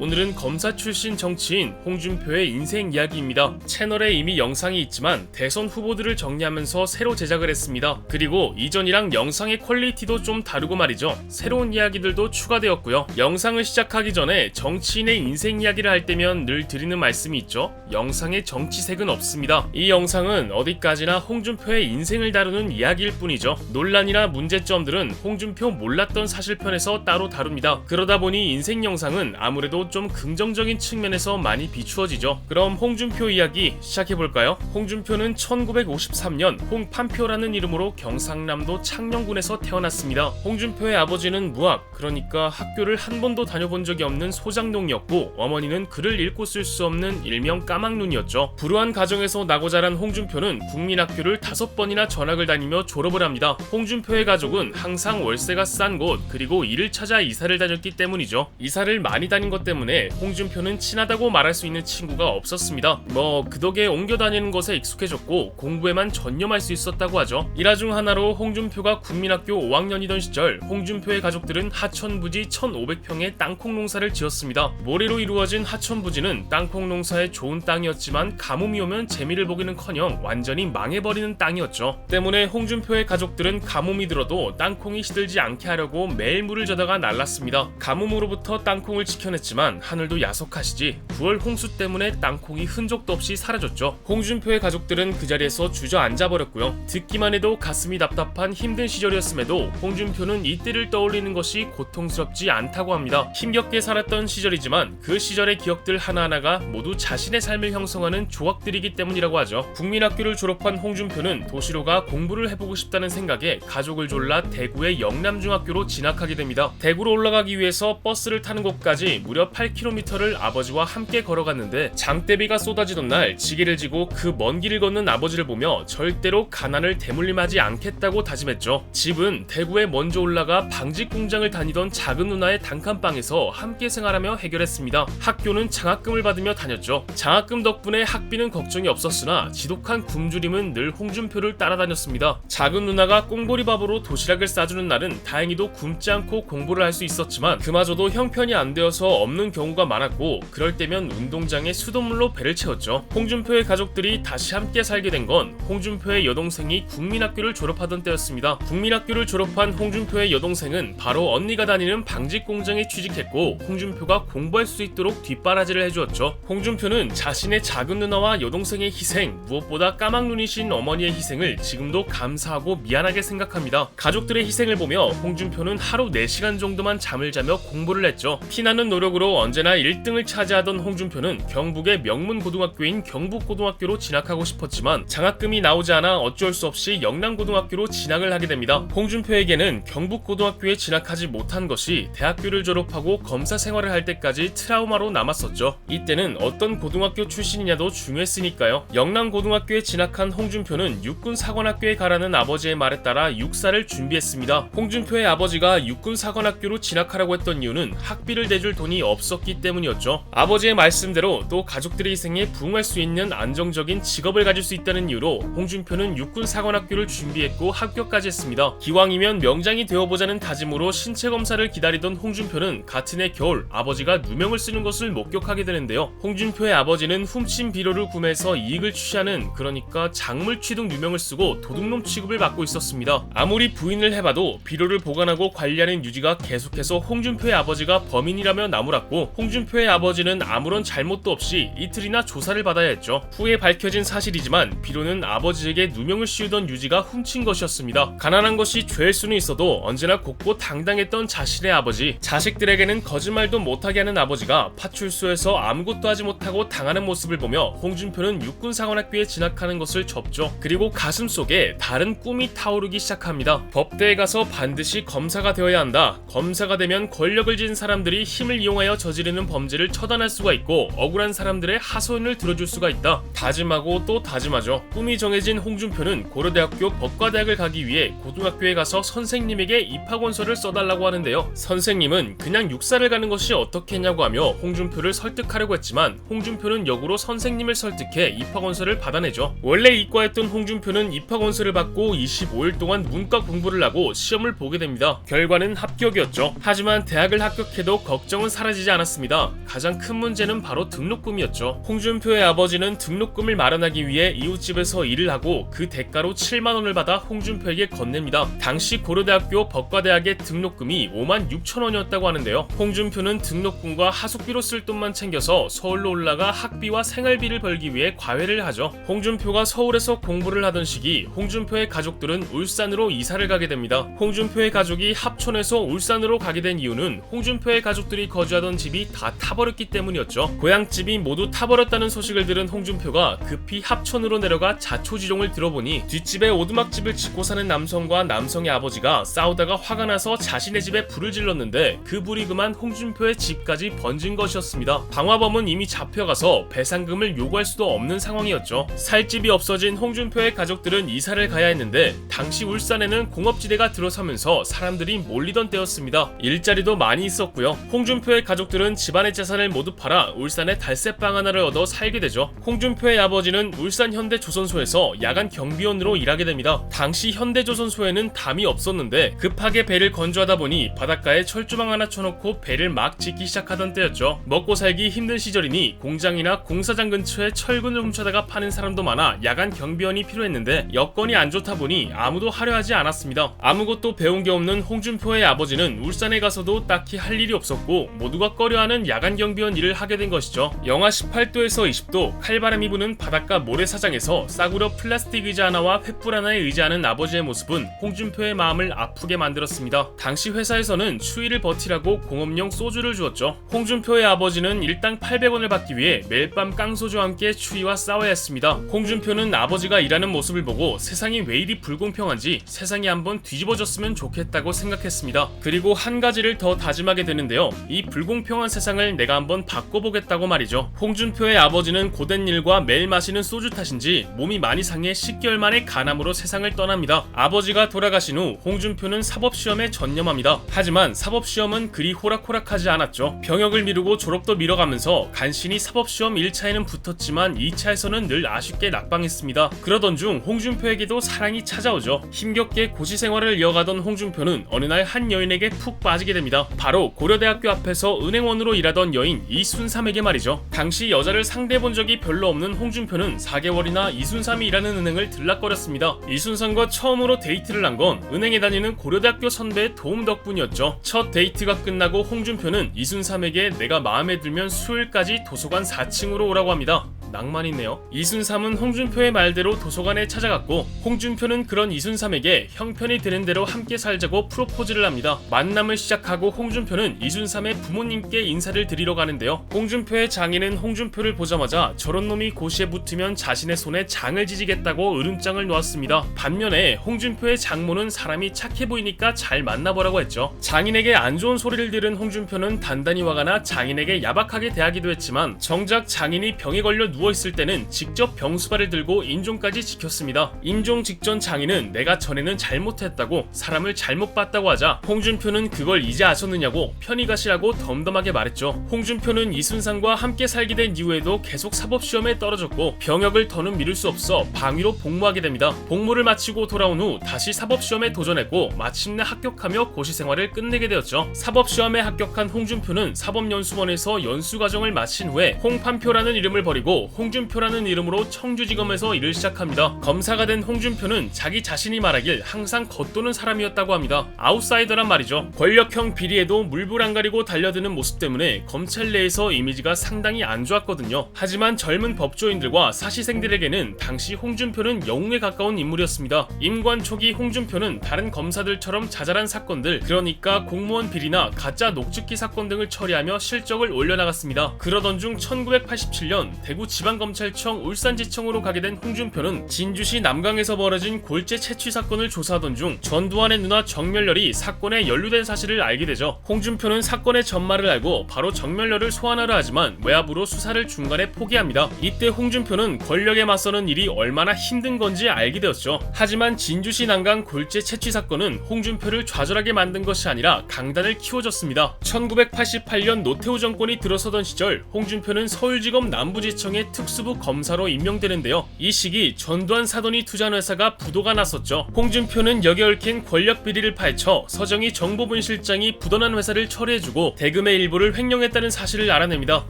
오늘은 검사 출신 정치인 홍준표의 인생 이야기입니다. 채널에 이미 영상이 있지만 대선 후보들을 정리하면서 새로 제작을 했습니다. 그리고 이전이랑 영상의 퀄리티도 좀 다르고 말이죠. 새로운 이야기들도 추가되었고요. 영상을 시작하기 전에 정치인의 인생 이야기를 할 때면 늘 드리는 말씀이 있죠. 영상에 정치색은 없습니다. 이 영상은 어디까지나 홍준표의 인생을 다루는 이야기일 뿐이죠. 논란이나 문제점들은 홍준표 몰랐던 사실편에서 따로 다룹니다. 그러다 보니 인생 영상은 아무래도 좀 긍정적인 측면에서 많이 비추어지죠. 그럼 홍준표 이야기 시작해볼까요? 홍준표는 1953년 홍판표라는 이름으로 경상남도 창녕군에서 태어났습니다. 홍준표의 아버지는 무학, 그러니까 학교를 한 번도 다녀본 적이 없는 소장농이었고 어머니는 글을 읽고 쓸 수 없는 일명 까막눈이었죠. 불우한 가정에서 나고 자란 홍준표는 국민학교를 다섯 번이나 전학을 다니며 졸업을 합니다. 홍준표의 가족은 항상 월세가 싼 곳 그리고 일을 찾아 이사를 다녔기 때문이죠. 이사를 많이 다닌 것 때문에 홍준표는 친하다고 말할 수 있는 친구가 없었습니다. 뭐 그 덕에 옮겨 다니는 것에 익숙해졌고 공부에만 전념할 수 있었다고 하죠. 일화 중 하나로 홍준표가 국민학교 5학년이던 시절 홍준표의 가족들은 하천부지 1,500평의 땅콩 농사를 지었습니다. 모래로 이루어진 하천부지는 땅콩 농사에 좋은 땅이었지만 가뭄이 오면 재미를 보기는커녕 완전히 망해버리는 땅이었죠. 때문에 홍준표의 가족들은 가뭄이 들어도 땅콩이 시들지 않게 하려고 매일 물을 져다가 날랐습니다. 가뭄으로부터 땅콩을 지켜냈지만 하늘도 야속하시지 9월 홍수 때문에 땅콩이 흔적도 없이 사라졌죠. 홍준표의 가족들은 그 자리에서 주저앉아 버렸고요. 듣기만 해도 가슴이 답답한 힘든 시절이었음에도 홍준표는 이때를 떠올리는 것이 고통스럽지 않다고 합니다. 힘겹게 살았던 시절이지만 그 시절의 기억들 하나하나가 모두 자신의 삶을 형성하는 조각들이기 때문이라고 하죠. 국민학교를 졸업한 홍준표는 도시로가 공부를 해보고 싶다는 생각에 가족을 졸라 대구의 영남중학교로 진학하게 됩니다. 대구로 올라가기 위해서 버스를 타는 곳까지 무려 8km를 아버지와 함께 걸어갔는데 장대비가 쏟아지던 날 지게를 지고 그 먼 길을 걷는 아버지를 보며 절대로 가난을 대물림하지 않겠다고 다짐했죠. 집은 대구에 먼저 올라가 방직 공장을 다니던 작은 누나의 단칸방에서 함께 생활하며 해결했습니다. 학교는 장학금을 받으며 다녔죠. 장학금 덕분에 학비는 걱정이 없었으나 지독한 굶주림은 늘 홍준표를 따라다녔습니다. 작은 누나가 꽁보리밥으로 도시락을 싸주는 날은 다행히도 굶지 않고 공부를 할 수 있었지만 그마저도 형편이 안 되어서 없는 경우가 많았고 그럴 때면 운동장에 수돗물로 배를 채웠죠. 홍준표의 가족들이 다시 함께 살게 된 건 홍준표의 여동생이 국민학교를 졸업하던 때였습니다. 국민학교를 졸업한 홍준표의 여동생은 바로 언니가 다니는 방직 공장에 취직했고 홍준표가 공부할 수 있도록 뒷바라지를 해주었죠. 홍준표는 자신의 작은 누나와 여동생의 희생, 무엇보다 까막눈이신 어머니의 희생을 지금도 감사하고 미안하게 생각합니다. 가족들의 희생을 보며 홍준표는 하루 4시간 정도만 잠을 자며 공부를 했죠. 피나는 노력으로 언제나 1등을 차지하던 홍준표는 경북의 명문 고등학교인 경북고등학교로 진학하고 싶었지만 장학금이 나오지 않아 어쩔 수 없이 영남고등학교로 진학을 하게 됩니다. 홍준표에게는 경북고등학교에 진학하지 못한 것이 대학교를 졸업하고 검사 생활을 할 때까지 트라우마로 남았었죠. 이때는 어떤 고등학교 출신이냐도 중요했으니까요. 영남고등학교에 진학한 홍준표는 육군 사관학교에 가라는 아버지의 말에 따라 육사를 준비했습니다. 홍준표의 아버지가 육군 사관학교로 진학하라고 했던 이유는 학비를 내줄 돈이 없 었기 때문이었죠. 아버지의 말씀대로 또 가족들의 희생에 부응할 수 있는 안정적인 직업을 가질 수 있다는 이유로 홍준표는 육군 사관학교를 준비했고 합격까지 했습니다. 기왕이면 명장이 되어보자는 다짐으로 신체 검사를 기다리던 홍준표는 같은 해 겨울 아버지가 누명을 쓰는 것을 목격하게 되는데요. 홍준표의 아버지는 훔친 비료를 구매해서 이익을 취하는 그러니까 작물 취득 누명을 쓰고 도둑놈 취급을 받고 있었습니다. 아무리 부인을 해봐도 비료를 보관하고 관리하는 유지가 계속해서 홍준표의 아버지가 범인이라며 나무랐고 홍준표의 아버지는 아무런 잘못도 없이 이틀이나 조사를 받아야 했죠. 후에 밝혀진 사실이지만 비료는 아버지에게 누명을 씌우던 유지가 훔친 것이었습니다. 가난한 것이 죄일 수는 있어도 언제나 곱고 당당했던 자신의 아버지, 자식들에게는 거짓말도 못하게 하는 아버지가 파출소에서 아무것도 하지 못하고 당하는 모습을 보며 홍준표는 육군사관학교에 진학하는 것을 접죠. 그리고 가슴 속에 다른 꿈이 타오르기 시작합니다. 법대에 가서 반드시 검사가 되어야 한다. 검사가 되면 권력을 진 사람들이 힘을 이용하여 저지르는 범죄를 처단할 수가 있고 억울한 사람들의 하소연을 들어줄 수가 있다. 다짐하고 또 다짐하죠. 꿈이 정해진 홍준표는 고려대학교 법과대학을 가기 위해 고등학교에 가서 선생님에게 입학원서를 써달라고 하는데요. 선생님은 그냥 육사를 가는 것이 어떻겠냐고 하며 홍준표를 설득하려고 했지만 홍준표는 역으로 선생님을 설득해 입학원서를 받아내죠. 원래 이과였던 홍준표는 입학원서를 받고 25일 동안 문과 공부를 하고 시험을 보게 됩니다. 결과는 합격이었죠. 하지만 대학을 합격해도 걱정은 사라지지 하지 않았습니다. 가장 큰 문제는 바로 등록금이었죠. 홍준표의 아버지는 등록금을 마련하기 위해 이웃집에서 일을 하고 그 대가로 7만 원을 받아 홍준표에게 건넵니다. 당시 고려대학교 법과대학의 등록금이 5만 6천 원이었다고 하는데요. 홍준표는 등록금과 하숙비로 쓸 돈만 챙겨서 서울로 올라가 학비와 생활비를 벌기 위해 과외를 하죠. 홍준표가 서울에서 공부를 하던 시기 홍준표의 가족들은 울산으로 이사를 가게 됩니다. 홍준표의 가족이 합촌에서 울산으로 가게 된 이유는 홍준표의 가족들이 거주하던 집이 다 타버렸기 때문이었죠. 고향집이 모두 타버렸다는 소식을 들은 홍준표가 급히 합촌으로 내려가 자초지종을 들어보니 뒷집에 오두막집을 짓고 사는 남성과 남성의 아버지가 싸우다가 화가 나서 자신의 집에 불을 질렀는데 그 불이 그만 홍준표의 집까지 번진 것이었습니다. 방화범은 이미 잡혀가서 배상금을 요구할 수도 없는 상황이었죠. 살 집이 없어진 홍준표의 가족들은 이사를 가야 했는데 당시 울산에는 공업지대가 들어서면서 사람들이 몰리던 때였습니다. 일자리도 많이 있었고요. 홍준표의 가족 들은 집안의 재산을 모두 팔아 울산에 달새방 하나를 얻어 살게 되죠. 홍준표의 아버지는 울산 현대조선소에서 야간 경비원으로 일하게 됩니다. 당시 현대조선소에는 담이 없었는데 급하게 배를 건조하다 보니 바닷가에 철조망 하나 쳐놓고 배를 막 짓기 시작하던 때였죠. 먹고 살기 힘든 시절이니 공장이나 공사장 근처에 철근을 훔쳐다가 파는 사람도 많아 야간 경비원이 필요했는데 여건이 안 좋다 보니 아무도 하려 하지 않았습니다. 아무것도 배운 게 없는 홍준표의 아버지는 울산에 가서도 딱히 할 일이 없었고 모두가 꺼려하는 야간 경비원 일을 하게 된 것이죠. 영하 18도에서 20도 칼바람이 부는 바닷가 모래사장에서 싸구려 플라스틱 의자 하나와 횃불 하나에 의지하는 아버지의 모습은 홍준표의 마음을 아프게 만들었습니다. 당시 회사에서는 추위를 버티라고 공업용 소주를 주었죠. 홍준표의 아버지는 일당 800원을 받기 위해 매일 밤 깡소주와 함께 추위와 싸워야 했습니다. 홍준표는 아버지가 일하는 모습을 보고 세상이 왜 이리 불공평한지 세상이 한번 뒤집어졌으면 좋겠다고 생각했습니다. 그리고 한 가지를 더 다짐하게 되는데요. 이 불공 평한 세상을 내가 한번 바꿔보겠다고 말이죠. 홍준표의 아버지는 고된 일과 매일 마시는 소주 탓인지 몸이 많이 상해 10개월 만에 간암으로 세상을 떠납니다. 아버지가 돌아가신 후 홍준표는 사법시험에 전념합니다. 하지만 사법시험은 그리 호락호락하지 않았죠. 병역을 미루고 졸업도 미뤄가면서 간신히 사법시험 1차에는 붙었지만 2차에서는 늘 아쉽게 낙방했습니다. 그러던 중 홍준표에게도 사랑이 찾아오죠. 힘겹게 고시 생활을 이어가던 홍준표는 어느 날 한 여인에게 푹 빠지게 됩니다. 바로 고려대학교 앞에서 은행원으로 일하던 여인 이순삼에게 말이죠. 당시 여자를 상대해 본 적이 별로 없는 홍준표는 4개월이나 이순삼이 일하는 은행을 들락거렸습니다. 이순삼과 처음으로 데이트를 한 건 은행에 다니는 고려대학교 선배의 도움 덕분이었죠. 첫 데이트가 끝나고 홍준표는 이순삼에게 내가 마음에 들면 수요일까지 도서관 4층으로 오라고 합니다. 낭만 있네요. 이순삼은 홍준표의 말대로 도서관에 찾아갔고 홍준표는 그런 이순삼에게 형편이 되는 대로 함께 살자고 프로포즈를 합니다. 만남을 시작하고 홍준표는 이순삼의 부모님 께 인사를 드리러 가는데요. 홍준표의 장인은 홍준표를 보자마자 저런 놈이 고시에 붙으면 자신의 손에 장을 지지겠다고 으름장을 놓았습니다. 반면에 홍준표의 장모는 사람이 착해 보이니까 잘 만나보라고 했죠. 장인에게 안 좋은 소리를 들은 홍준표는 단단히 화가 나 장인에게 야박하게 대하기도 했지만 정작 장인이 병에 걸려 누워 있을 때는 직접 병수발을 들고 인종까지 지켰습니다. 인종 직전 장인은 내가 전에는 잘못했다고 사람을 잘못 봤다고 하자 홍준표는 그걸 이제 아셨느냐고 편히 가시라고 덤덤 하게 말했죠. 홍준표는 이순상과 함께 살게 된 이후에도 계속 사법시험에 떨어졌고 병역을 더는 미룰 수 없어 방위로 복무하게 됩니다. 복무를 마치고 돌아온 후 다시 사법시험에 도전했고 마침내 합격하며 고시 생활을 끝내게 되었죠. 사법시험에 합격한 홍준표는 사법연수원에서 연수과정을 마친 후에 홍판표라는 이름을 버리고 홍준표라는 이름으로 청주지검에서 일을 시작합니다. 검사가 된 홍준표는 자기 자신이 말하길 항상 겉도는 사람이었다고 합니다. 아웃사이더란 말이죠. 권력형 비리에도 물불 안 가리고 달려드는 모습 때문에 검찰 내에서 이미지가 상당히 안 좋았거든요. 하지만 젊은 법조인들과 사시생들에게는 당시 홍준표는 영웅에 가까운 인물이었습니다. 임관 초기 홍준표는 다른 검사들처럼 자잘한 사건들, 그러니까 공무원 비리나 가짜 녹즙기 사건 등을 처리하며 실적을 올려나갔습니다. 그러던 중 1987년 대구 지방검찰청 울산지청으로 가게 된 홍준표는 진주시 남강에서 벌어진 골재 채취 사건을 조사하던 중 전두환의 누나 정멸렬이 사건에 연루된 사실을 알게 되죠. 홍준표는 사건의 전말을 알고 바로 정멸렬을 소환하려 하지만 외압으로 수사를 중간에 포기합니다. 이때 홍준표는 권력에 맞서는 일이 얼마나 힘든 건지 알게 되었죠. 하지만 진주시 남강 골재 채취 사건은 홍준표를 좌절하게 만든 것이 아니라 강단을 키워줬습니다. 1988년 노태우 정권이 들어서던 시절 홍준표는 서울지검 남부지청의 특수부 검사로 임명되는데요. 이 시기 전두환 사돈이 투자한 회사가 부도가 났었죠. 홍준표는 여기 얽힌 권력 비리를 파헤쳐 서정희 정보분실장이 부도난 회사를 처리해주고 대금의 일부를 횡령했다는 사실을 알아냅니다.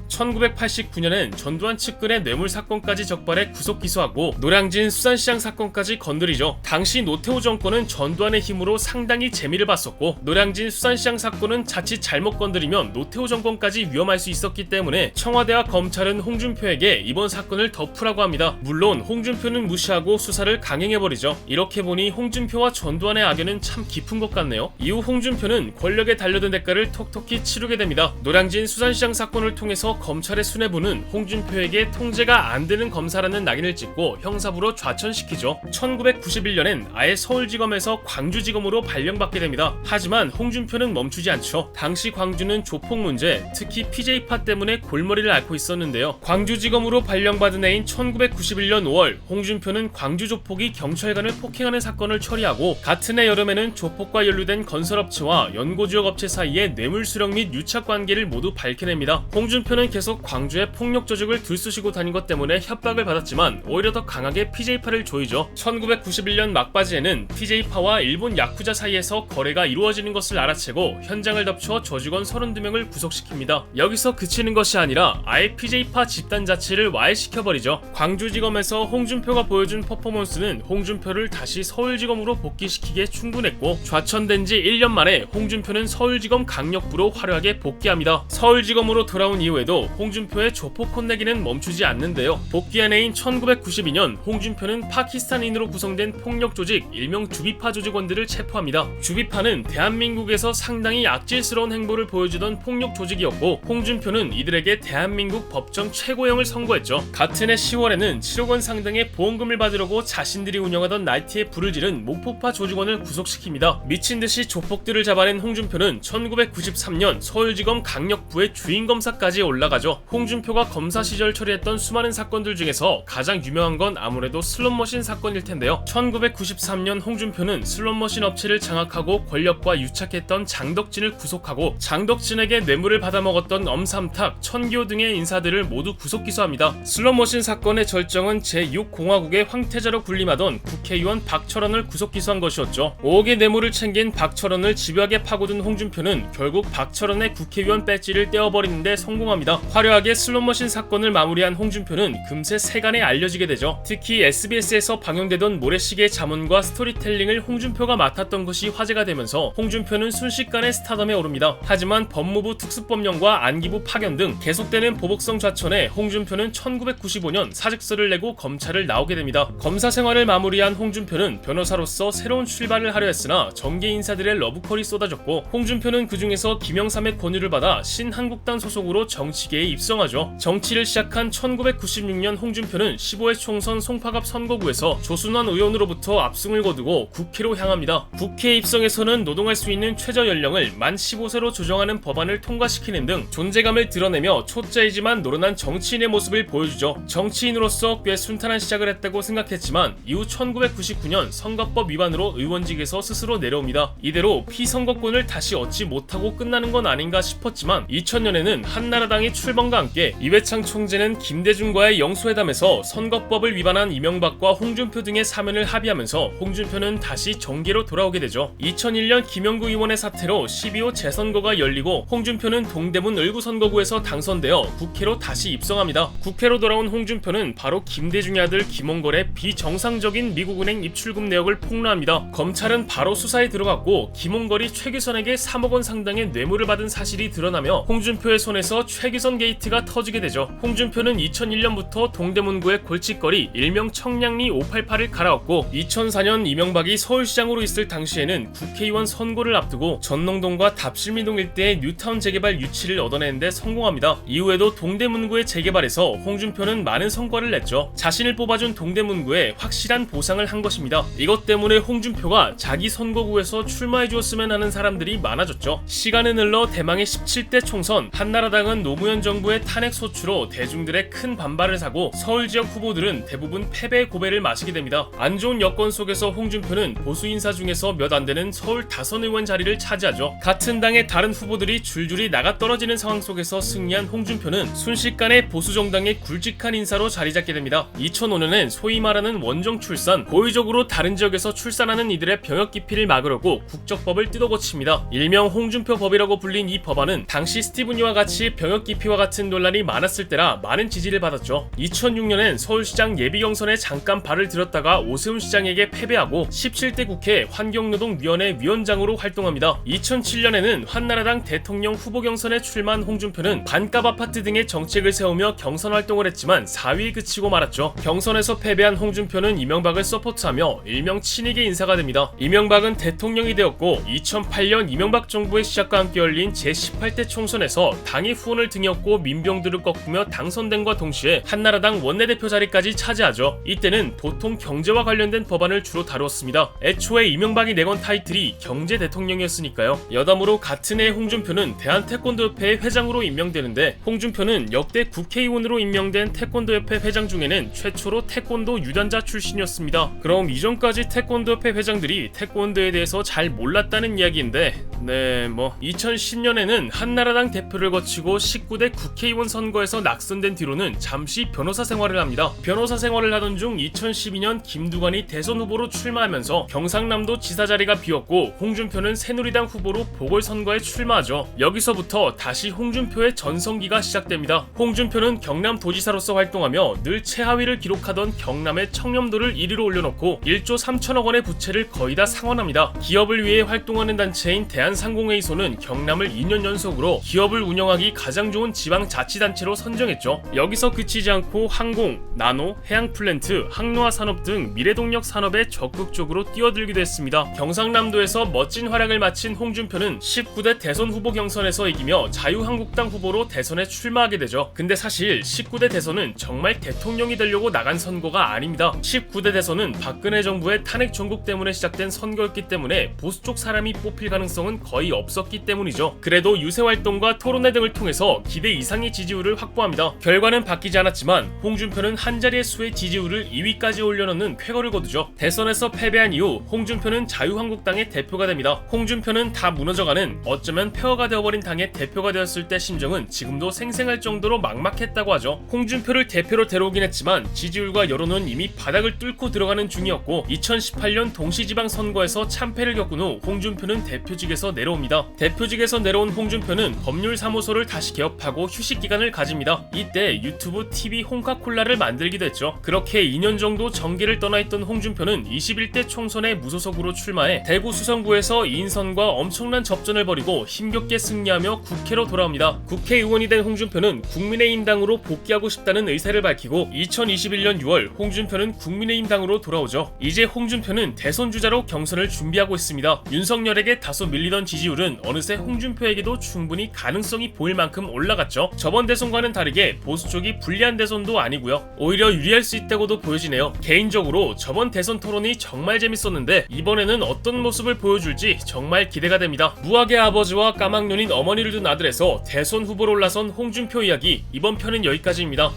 1989년엔 전두환 측근의 뇌물 사건까지 적발해 구속 기소하고 노량진 수산시장 사건까지 건드리죠. 당시 노태우 정권은 전두환의 힘으로 상당히 재미를 봤었고 노량진 수산시장 사건은 자칫 잘못 건드리면 노태우 정권까지 위험할 수 있었기 때문에 청와대와 검찰은 홍준표에게 이번 사건을 덮으라고 합니다. 물론 홍준표는 무시하고 수사를 강행해버리죠. 이렇게 보니 홍준표와 전두환의 악연은 참 깊은 것 같네요. 이후 홍준표는 권력에 달려든 대가를 톡톡히 치르게 됩니다. 노량진 수산시장 사건을 통해서 검찰의 수뇌부는 홍준표에게 통제가 안 되는 검사라는 낙인을 찍고 형사부로 좌천시키죠. 1991년엔 아예 서울지검에서 광주지검으로 발령받게 됩니다. 하지만 홍준표는 멈추지 않죠. 당시 광주는 조폭 문제, 특히 PJ파 때문에 골머리를 앓고 있었는데요. 광주지검으로 발령받은 해인 1991년 5월, 홍준표는 광주 조폭이 경찰관을 폭행하는 사건을 처리하고 같은 해 여름에는 조폭과 연루된 건설업체와 연고지역 업체 사이의 뇌물 수령 및 유착 관계를 모두 밝혀냅니다. 홍준표는 계속 광주에 폭력 조직을 들쑤시고 다닌 것 때문에 협박을 받았지만 오히려 더 강하게 PJ파를 조이죠. 1991년 막바지에는 PJ파와 일본 야쿠자 사이에서 거래가 이루어지는 것을 알아채고 현장을 덮쳐 조직원 32명을 구속시킵니다. 여기서 그치는 것이 아니라 아예 PJ파 집단 자체를 와해시켜버리죠. 광주지검에서 홍준표가 보여준 퍼포먼스는 홍준표를 다시 서울지검으로 복귀시키기에 충분했고 좌천된 지 1년 만에 홍준표는 서울지검 강력부로 화려하게 복귀 합니다. 서울지검으로 돌아온 이후에도 홍준표의 조폭 혼내기는 멈추지 않는데요. 복귀한 해인 1992년 홍준표는 파키스탄인으로 구성된 폭력 조직 일명 주비파 조직원들을 체포합니다. 주비파는 대한민국에서 상당히 악질스러운 행보를 보여주던 폭력 조직이었고 홍준표는 이들에게 대한민국 법정 최고형을 선고했죠. 같은 해 10월에는 7억 원 상당의 보험금을 받으려고 자신들이 운영하던 나이트에 불을 지른 목포파 조직원을 구속시킵니다. 미친 듯이 조폭들을 잡아낸 홍준표는 1993년 서울 지검 강력부의 주인 검사까지 올라가죠. 홍준표가 검사 시절 처리했던 수많은 사건들 중에서 가장 유명한 건 아무래도 슬롯머신 사건일 텐데요. 1993년 홍준표는 슬롯머신 업체를 장악하고 권력과 유착했던 장덕진을 구속하고 장덕진에게 뇌물을 받아먹었던 엄삼탁, 천기호 등의 인사들을 모두 구속 기소합니다. 슬롯머신 사건의 절정은 제6공화국의 황태자로 군림하던 국회의원 박철원을 구속 기소한 것이었죠. 5억의 뇌물을 챙긴 박철원을 집요하게 파고든 홍준표는 결국 박철원의 국회 의원 배지를 떼어버리는데 성공합니다. 화려하게 슬롯머신 사건을 마무리한 홍준표는 금세 세간에 알려지게 되죠. 특히 SBS에서 방영되던 모래시계 자문과 스토리텔링을 홍준표가 맡았던 것이 화제가 되면서 홍준표는 순식간에 스타덤에 오릅니다. 하지만 법무부 특수법령과 안기부 파견 등 계속되는 보복성 좌천에 홍준표는 1995년 사직서를 내고 검찰을 나오게 됩니다. 검사 생활을 마무리한 홍준표는 변호사로서 새로운 출발을 하려 했으나 정계 인사들의 러브콜이 쏟아졌고 홍준표는 그 중에서 김영삼의 권유를 받아 신한국당 소속으로 정치계에 입성하죠. 정치를 시작한 1996년 홍준표는 15회 총선 송파갑 선거구에서 조순환 의원으로부터 압승을 거두고 국회로 향합니다. 국회 입성에서는 노동할 수 있는 최저 연령을 만 15세로 조정하는 법안을 통과시키는 등 존재감을 드러내며 초짜이지만 노련한 정치인의 모습을 보여주죠. 정치인으로서 꽤 순탄한 시작을 했다고 생각했지만 이후 1999년 선거법 위반으로 의원직에서 스스로 내려옵니다. 이대로 피선거권을 다시 얻지 못하고 끝나는 건 아닌가 싶 었지만 2000년에는 한나라당의 출범과 함께 이회창 총재는 김대중과의 영수회담에서 선거법을 위반한 이명박과 홍준표 등의 사면을 합의하면서 홍준표는 다시 정계로 돌아오게 되죠. 2001년 김영구 의원의 사태로 12호 재선거가 열리고 홍준표는 동대문 을구 선거구에서 당선되어 국회로 다시 입성합니다. 국회로 돌아온 홍준표는 바로 김대중의 아들 김홍걸의 비정상적인 미국은행 입출금 내역을 폭로합니다. 검찰은 바로 수사에 들어갔고 김홍걸이 최규선에게 3억 원 상당의 뇌물을 받은 사실이 드러나며 홍준표의 손에서 최규선 게이트가 터지게 되죠. 홍준표는 2001년부터 동대문구의 골칫거리 일명 청량리 588을 갈아엎고 2004년 이명박이 서울시장으로 있을 당시에는 국회의원 선거를 앞두고 전농동과 답실미동 일대의 뉴타운 재개발 유치를 얻어내는데 성공합니다. 이후에도 동대문구의 재개발에서 홍준표는 많은 성과를 냈죠. 자신을 뽑아준 동대문구에 확실한 보상을 한 것입니다. 이것 때문에 홍준표가 자기 선거구에서 출마해 주었으면 하는 사람들이 많아졌죠. 시간은 흘러 대망의 17대 총선 한나라당은 노무현 정부의 탄핵 소추로 대중들의 큰 반발을 사고 서울 지역 후보들은 대부분 패배의 고배를 마시게 됩니다. 안 좋은 여건 속에서 홍준표는 보수 인사 중에서 몇 안 되는 서울 다선 의원 자리를 차지하죠. 같은 당의 다른 후보들이 줄줄이 나가 떨어지는 상황 속에서 승리한 홍준표는 순식간에 보수 정당 정당의 굵직한 인사로 자리 잡게 됩니다. 2005년엔 소위 말하는 원정 출산, 고의적으로 다른 지역에서 출산하는 이들의 병역 기피를 막으려고 국적법을 뜯어고칩니다. 일명 홍준표 법이라고 불린 이 법 안은 당시 스티븐이와 같이 병역 기피와 같은 논란이 많았을 때라 많은 지지를 받았죠. 2006년엔 서울시장 예비 경선에 잠깐 발을 들였다가 오세훈 시장에게 패배하고 17대 국회 환경노동위원회 위원장으로 활동합니다. 2007년에는 한나라당 대통령 후보 경선에 출마한 홍준표는 반값 아파트 등의 정책을 세우며 경선 활동을 했지만 4위에 그치고 말았죠. 경선에서 패배한 홍준표는 이명박을 서포트하며 일명 친이계 인사가 됩니다. 이명박은 대통령이 되었고 2008년 이명박 정부의 시작과 함께 열린 제 18대 총선에서 당의 후원을 등에 업고 민병들을 꺾으며 당선된과 동시에 한나라당 원내대표 자리까지 차지하죠. 이때는 보통 경제와 관련된 법안을 주로 다루었습니다. 애초에 이명박이 내건 타이틀이 경제 대통령이었으니까요. 여담으로 같은 해 홍준표는 대한태권도협회 회장으로 임명되는데 홍준표는 역대 국회의원으로 임명된 태권도협회 회장 중에는 최초로 태권도 유단자 출신이었습니다. 그럼 이전까지 태권도협회 회장들이 태권도에 대해서 잘 몰랐다는 이야기인데 네, 뭐 2010년에는 한나라당 대표를 거치고 19대 국회의원 선거에서 낙선된 뒤로는 잠시 변호사 생활을 합니다. 변호사 생활을 하던 중 2012년 김두관이 대선 후보로 출마하면서 경상남도 지사 자리가 비었고 홍준표는 새누리당 후보로 보궐선거에 출마하죠. 여기서부터 다시 홍준표의 전성기가 시작됩니다. 홍준표는 경남 도지사로서 활동하며 늘 최하위를 기록하던 경남의 청렴도를 1위로 올려놓고 1조 3천억 원의 부채를 거의 다 상환합니다. 기업을 위해 활동하는 단체인 대한상공회의소는 경남을 2년 연속으로 기업을 운영하기 가장 좋은 지방자치단체로 선정했죠. 여기서 그치지 않고 항공, 나노, 해양 플랜트, 항로화 산업 등 미래동력 산업에 적극적으로 뛰어들기도 했습니다. 경상남도에서 멋진 활약을 마친 홍준표는 19대 대선 후보 경선에서 이기며 자유한국당 후보로 대선에 출마하게 되죠. 근데 사실 19대 대선은 정말 대통령이 되려고 나간 선거가 아닙니다. 19대 대선은 박근혜 정부의 탄핵 전국 때문에 시작된 선거였기 때문에 보수 쪽 사람이 뽑힐 가능성은 거의 없었기 때문이죠. 그래도 유세 활동과 토론회 등을 통해서 기대 이상의 지지율을 확보합니다. 결과는 바뀌지 않았지만 홍준표는 한 자리의 수의 지지율을 2위까지 올려놓는 쾌거를 거두죠. 대선에서 패배한 이후 홍준표는 자유한국당의 대표가 됩니다. 홍준표는 다 무너져가는 어쩌면 폐허가 되어버린 당의 대표가 되었을 때 심정은 지금도 생생할 정도로 막막했다고 하죠. 홍준표를 대표로 데려오긴 했지만 지지율과 여론은 이미 바닥을 뚫고 들어가는 중이었고 2018년 동시지방 선거에서 참패를 겪은 후 홍준표는 대표직에서 내려옵니다. 대표직에서 내려온 홍준표는 법률 사무소를 다시 개업하고 휴식 기간을 가집니다. 이때 유튜브 TV 홍카콜라를 만들기도 했죠. 그렇게 2년 정도 정계를 떠나 있던 홍준표는 21대 총선에 무소속으로 출마해 대구 수성구에서 이인선과 엄청난 접전을 벌이고 힘겹게 승리하며 국회로 돌아옵니다. 국회의원이 된 홍준표는 국민의힘당으로 복귀하고 싶다는 의사를 밝히고 2021년 6월 홍준표는 국민의힘당으로 돌아오죠. 이제 홍준표는 대선 주자로 경선을 준비하고 있습니다. 윤석열에게 다소 밀리던 지지율은 어느새 홍준표에게 도 충분히 가능성이 보일 만큼 올라갔죠. 저번 대선과는 다르게 보수 쪽이 불리한 대선도 아니고요. 오히려 유리할 수 있다고도 보여지네요. 개인적으로 저번 대선 토론이 정말 재밌었는데 이번에는 어떤 모습을 보여줄지 정말 기대가 됩니다. 무학의 아버지와 까막눈인 어머니를 둔 아들에서 대선 후보로 올라선 홍준표 이야기 이번 편은 여기까지입니다.